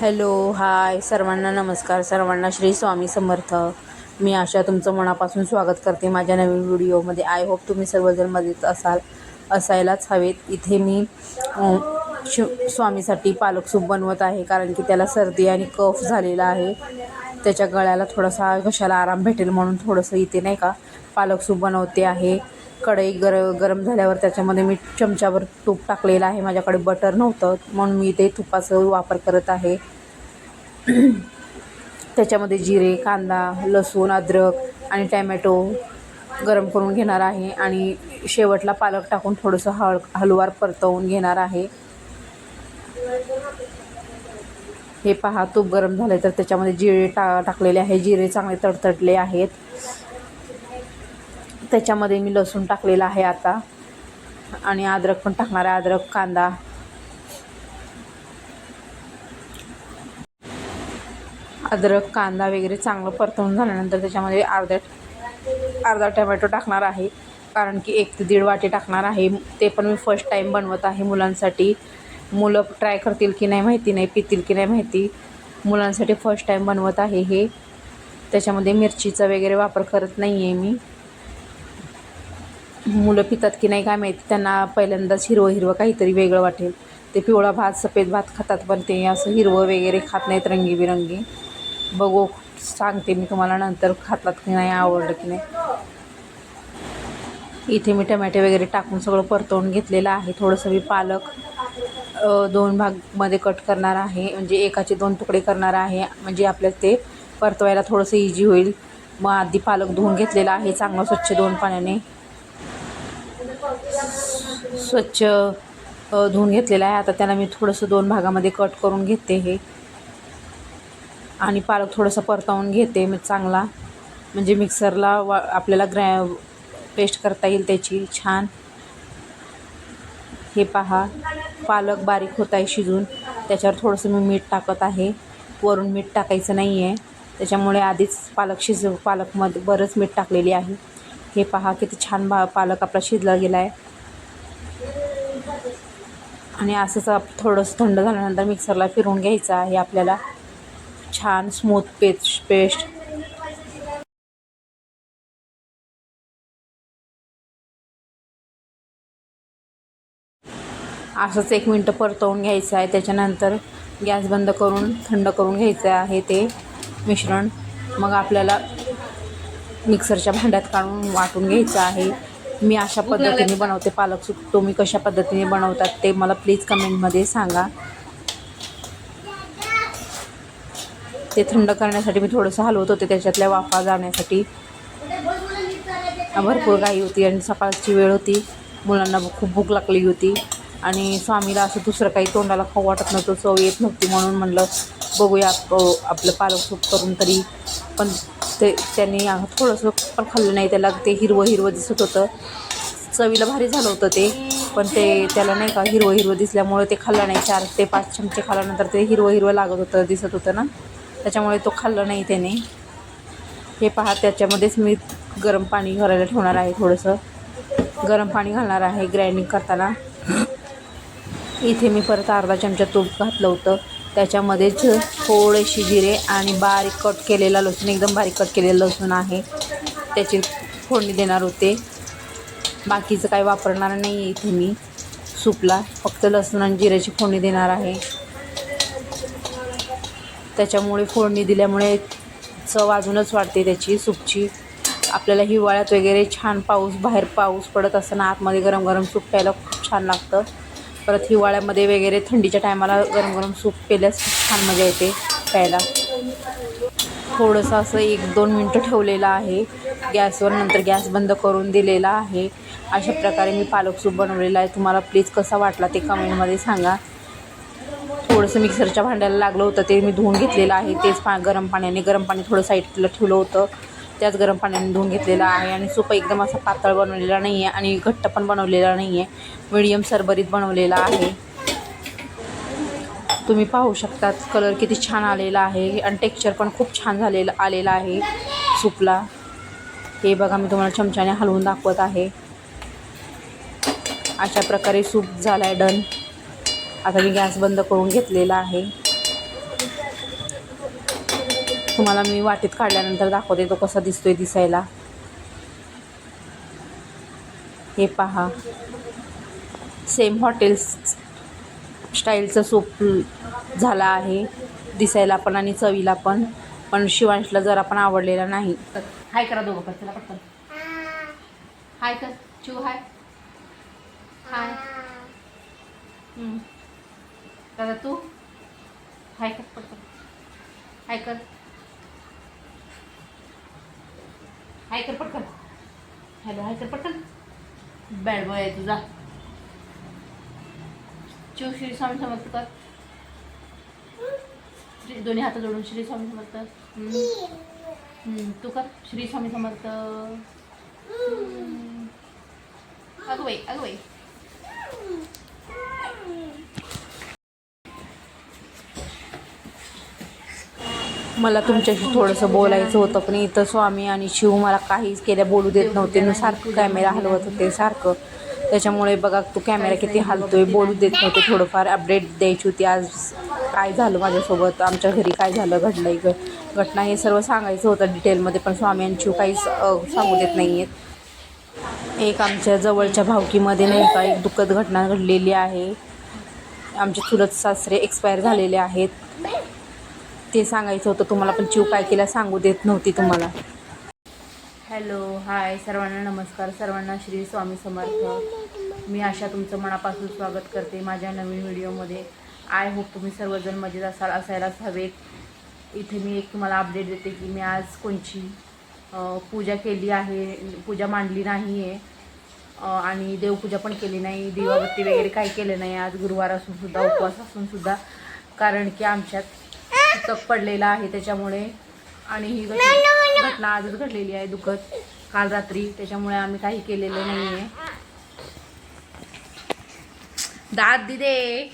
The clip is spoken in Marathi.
Hello hi. सर्वांना नमस्कार. सर्वांना श्री स्वामी समर्थ. मी आशा तुमचं मनापासून स्वागत करते माझ्या नवीन व्हिडिओमध्ये. आय होप तुम्ही सर्वजण मजेत असाल असायलाच हवेत. इथे मी शिव स्वामीसाठी पालक सूप बनवत आहे कारण की त्याला सर्दी आणि कफ झालेला आहे. त्याच्या गळ्याला थोडासा घशाला आराम भेटेल म्हणून थोडंसं इथे नाही का पालक सूप बनवते आहे. कढई गर गरम झाल्यावर त्याच्यामध्ये मी चमच्यावर तूप टाकलेलं आहे. माझ्याकडे बटर नव्हतं म्हणून मी ते तुपाचं वापर करत आहे. त्याच्यामध्ये जिरे कांदा लसूण अद्रक आणि टॅमॅटो गरम करून घेणार आहे आणि शेवटला पालक टाकून थोडंसं हळ हलवार परतवून घेणार आहे. हे पहा तूप गरम झाले तर त्याच्यामध्ये जिरे टा टाकलेले आहे. जिरे चांगले तडतडले आहेत. त्याच्यामध्ये मी लसूण टाकलेला आहे आता. आणि अद्रक पण टाकणार आहे अद्रक कांदा. अद्रक कांदा वगैरे चांगलं परतवून झाल्यानंतर त्याच्यामध्ये अर्धा अर्धा टमॅटो टाकणार आहे. कारण की एक ते दीड वाटी टाकणार आहे. ते पण मी फर्स्ट टाईम बनवत आहे मुलांसाठी. मुलं ट्राय करतील की नाही माहिती नाही पितील की नाही माहिती. मुलांसाठी फर्स्ट टाईम बनवत आहे हे. त्याच्यामध्ये मिरचीचा वगैरे वापर करत नाही आहे मी. मुलं पितात की नाही काय माहिती. त्यांना पहिल्यांदाच हिरवं हिरवं काहीतरी वेगळं वाटेल. ते पिवळा भात सफेद भात खातात पण ते असं हिरवं वगैरे खात नाहीत रंगीबिरंगी. बघू सांगते मी तुम्हाला नंतर खातात की नाही आवडलं की नाही. इथे मी टमॅटे वगैरे टाकून सगळं परतवून घेतलेलं आहे. थोडंसं मी पालक दोन भागमध्ये कट करणार आहे. म्हणजे एकाचे दोन तुकडे करणार आहे. म्हणजे आपल्याला ते परतवायला थोडंसं इजी होईल. मग आधी पालक धुवून घेतलेला आहे. चांगलं स्वच्छ दोन पाण्याने. स्वच्छ धुवून घेतलेलं आहे. आता त्याला मी थोडंसं दोन भागामध्ये कट करून घेते हे. आणि पालक थोडंसं परतावून घेते मग चांगला. म्हणजे मिक्सरला वा आपल्याला ग्रॅ पेस्ट करता येईल त्याची. छान. हे पहा. पालक बारीक होत आहे शिजून. त्याच्यावर थोडंसं मी मीठ टाकत आहे. वरून मीठ टाकायचं नाही आहे त्याच्यामुळे आधीच पालक शिज पालकमध्ये बरंच मीठ टाकलेली आहे. हे पहा किती छान बा पालक आपला शिजला गेला आहे आणि असंच थोडंसं थंड झाल्यानंतर मिक्सरला फिरून घ्यायचं आहे आपल्याला. छान स्मूथ पेस्ट पेस्ट असंच एक मिनटं परतवून घ्यायचं आहे. त्याच्यानंतर गॅस बंद करून थंड करून घ्यायचं आहे ते मिश्रण. मग आपल्याला मिक्सरच्या भांड्यात काढून वाटून घ्यायचं आहे. मी अशा पद्धतीने बनवते पालक सूप तुम्ही कशा पद्धतीने बनवतात ते मला प्लीज कमेंटमध्ये सांगा. ते थंड करण्यासाठी मी थोडंसं हलवत होते त्याच्यातल्या वाफा जाण्यासाठी. भरपूर घाई होती आणि सकाळची वेळ होती. मुलांना खूप भूक लागली होती. आणि स्वामीला असं दुसरं काही तोंडाला खाऊ वाटत नव्हतं चव येत नव्हती म्हणून म्हणलं बघूया आपलं पालक सूप करून तरी. पण ते त्यांनी थोडंसं पण खाल्लं नाही त्याला ते हिरवं हिरवं दिसत होतं. चवीला भारी झालं होतं ते पण ते त्याला नाही का हिरवं हिरवं दिसल्यामुळे ते खाल्लं नाही. चार ते पाच चमचे खाल्ल्यानंतर ते हिरवं हिरवं लागत होतं दिसत होतं ना. त्याच्यामुळे तो खाल्लं नाही त्याने. हे पहा त्याच्यामध्येच मी गरम पाणी घालायला ठेवणार आहे थोडंसं. गरम पाणी घालणार आहे ग्राइंडिंग करताना. इथे मी परत अर्धा चमचा तूप घातलं होतं. त्याच्यामध्येच थोडेसे जिरे आणि बारीक कट केलेला लसूण एकदम बारीक कट केलेलं लसूण आहे. त्याची फोडणी देणार होते. बाकीचं काही वापरणार नाही इथे मी. सूपला फक्त लसूण आणि जिऱ्याची फोडणी देणार आहे. त्याच्यामुळे फोडणी दिल्यामुळे चव अजूनच वाढते त्याची सूपची. आपल्याला हिवाळ्यात वगैरे छान पाऊस बाहेर पाऊस पडत असताना आतमध्ये गरम गरम सूप प्यायला खूप छान लागतं. परत हिवाळ्यामध्ये वगैरे थंडीच्या टायमाला गरम गरम सूप केल्यास छान मजा येते प्यायला. थोडंसं असं एक दोन मिनटं ठेवलेलं आहे. गॅसवर नंतर गॅस बंद करून दिलेला आहे. अशा प्रकारे मी पालक सूप बनवलेला आहे. तुम्हाला प्लीज कसा वाटला ते कमेंटमध्ये सांगा. थोडंसं मिक्सरच्या भांड्याला लागलं होतं ते मी धुवून घेतलेलं आहे. तेच पा गरम पाण्याने गरम पाणी थोडं साईडला ठेवलं होतं. त्याच गरम पाण्याने धुवून घेतलेलं आहे आणि सूप एकदम असा पातळ बनवलेला नाही आहे आणि घट्ट पण बनवलेला नाही आहे मिडियम सरबरीत बनवलेला आहे. तुम्ही पाहू शकतात कलर किती छान आलेला आहे आणि टेक्स्चर पण खूप छान झालेलं आलेलं आहे सूपला. हे बघा मी तुम्हाला चमच्याने हलवून दाखवत आहे. अशा प्रकारे सूप झाला आहे डन आता मी गॅस बंद करून घेतलेला आहे. तुम्हाला मी वाटेत काढल्यानंतर दाखवते तो कसा दिसतोय दिसायला. हे पहा. सेम हॉटेल्स स्टाईलचं सूप झाला आहे. दिसायला पण आणि चवीला पण. पण शिवांशला जरा पण आवडलेला नाही. हाय करा दोघं पण त्याला पटकन. हाय कर. चू हाय. हाय. दादा तू? हाय कर पटकन. हाय कर. हाय कर पटकन. हॅलो हाय कर पटकन. बॅड बॉय आहे तुझा. शिव श्री स्वामी समर्थ कर. श्री दोन्ही हात जोडून श्री स्वामी समर्थ. तू कर. श्री स्वामी समर्थ. अगं बाई अगं बाई. मला तुमच्याशी थोडंसं बोलायचं होतं पण इथं स्वामी आणि शिव मला काहीच केल्या बोलू देत नव्हते. न सारखं कॅमेरा हलवत होते सारखं. त्याच्यामुळे बघा तू कॅमेरा किती हलतोय बोलू देत नव्हते. थोडंफार अपडेट द्यायची होती. आज काय झालं माझ्यासोबत? आमच्या घरी काय झालं घडलं ग? घटना हे सर्व सांगायचं होतं डिटेलमध्ये पण स्वामी आणि शिव काहीच सांगू देत नाही आहेत एक आमच्या जवळच्या भावकीमध्ये नाही का एक दुःखद घटना घडलेली आहे. आमचे चुलत सासरे एक्सपायर झालेले आहेत. ते सांगायचं होतं तुम्हाला पण चिव काय केला सांगू देत नव्हती तुम्हाला. हॅलो हाय सर्वांना नमस्कार. सर्वांना श्री स्वामी समर्थ. मी आशा तुमचं मनापासून स्वागत करते माझ्या नवीन व्हिडिओमध्ये. आय होप तुम्ही सर्वजण मजेत असाल असायलाच हवेत. इथे मी एक तुम्हाला अपडेट देते की मी आज कोणची पूजा केली आहे पूजा मांडली नाही आहे आणि देवपूजा पण केली नाही दिवाबत्ती वगैरे काही केलं नाही आज. गुरुवार असूनसुद्धा उपवास असूनसुद्धा कारण की आमच्यात पुस्तक पडलेलं आहे त्याच्यामुळे. आणि ही घटना आजच घडलेली आहे दुःखद. काल रात्री त्याच्यामुळे आम्ही काही केलेलं नाही आहे दाद दिदे.